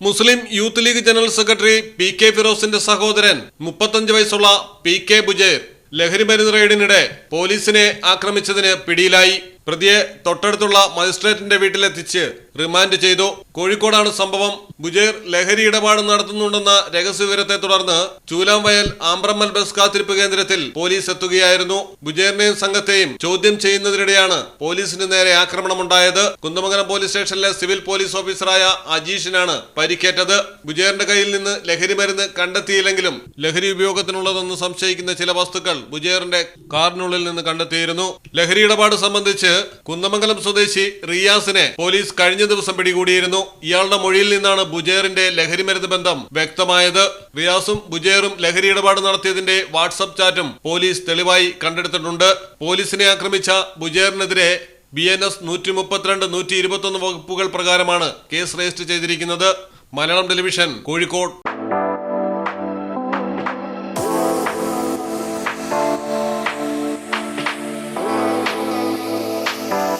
Muslim youth league general secretary P K ഫിറോസിന്റെ സഹോദരൻ മുപ്പത്തഞ്ച് വയസ്സുള്ള പി കെ ബുജേർ ലഹരിമരുന്ന് റെയ്ഡിനിടെ പോലീസിനെ ആക്രമിച്ചതിന് പിടിയിലായി. പ്രതിയെ തൊട്ടടുത്തുള്ള മജിസ്ട്രേറ്റിന്റെ വീട്ടിലെത്തിച്ച് റിമാൻഡ് ചെയ്തു. കോഴിക്കോടാണ് സംഭവം. ബുജേർ ലഹരി ഇടപാട് നടത്തുന്നുണ്ടെന്ന രഹസ്യവിവരത്തെ തുടർന്ന് ചൂലാംവയൽ ആമ്പ്രമ്മൽ ബസ് കാത്തിരിപ്പ് കേന്ദ്രത്തിൽ പോലീസ് എത്തുകയായിരുന്നു. ബുജേറിനെയും സംഘത്തെയും ചോദ്യം ചെയ്യുന്നതിനിടെയാണ് പോലീസിന് നേരെ ആക്രമണമുണ്ടായത്. കുന്ദമംഗലം പോലീസ് സ്റ്റേഷനിലെ സിവിൽ പോലീസ് ഓഫീസറായ അജീഷിനാണ് പരിക്കേറ്റത്. ബുജേറിന്റെ കയ്യിൽ നിന്ന് ലഹരി മരുന്ന് കണ്ടെത്തിയില്ലെങ്കിലും ലഹരി ഉപയോഗത്തിനുള്ളതെന്ന് സംശയിക്കുന്ന ചില വസ്തുക്കൾ ബുജേറിന്റെ കാറിനുള്ളിൽ നിന്ന് കണ്ടെത്തിയിരുന്നു. ലഹരി ഇടപാട് സംബന്ധിച്ച് കുന്നമംഗലം സ്വദേശി റിയാസിനെ പോലീസ് കഴിഞ്ഞ ദിവസം പിടികൂടിയിരുന്നു. ഇയാളുടെ മൊഴിയിൽ നിന്നാണ് ബുജേറിന്റെ ലഹരിമരുന്ന് ബന്ധം വ്യക്തമായത്. റിയാസും ബുജേറും ലഹരി ഇടപാട് നടത്തിയതിന്റെ വാട്സപ്പ് ചാറ്റും പോലീസ് തെളിവായി കണ്ടെടുത്തിട്ടുണ്ട്. പോലീസിനെ ആക്രമിച്ച ബുജേറിനെതിരെ ബി എൻ എസ് നൂറ്റി മുപ്പത്തിരണ്ട് നൂറ്റി ഇരുപത്തൊന്ന് വകുപ്പുകൾ പ്രകാരമാണ് കേസ് രജിസ്റ്റർ ചെയ്തിരിക്കുന്നത്. Malayalam television Kozhikode.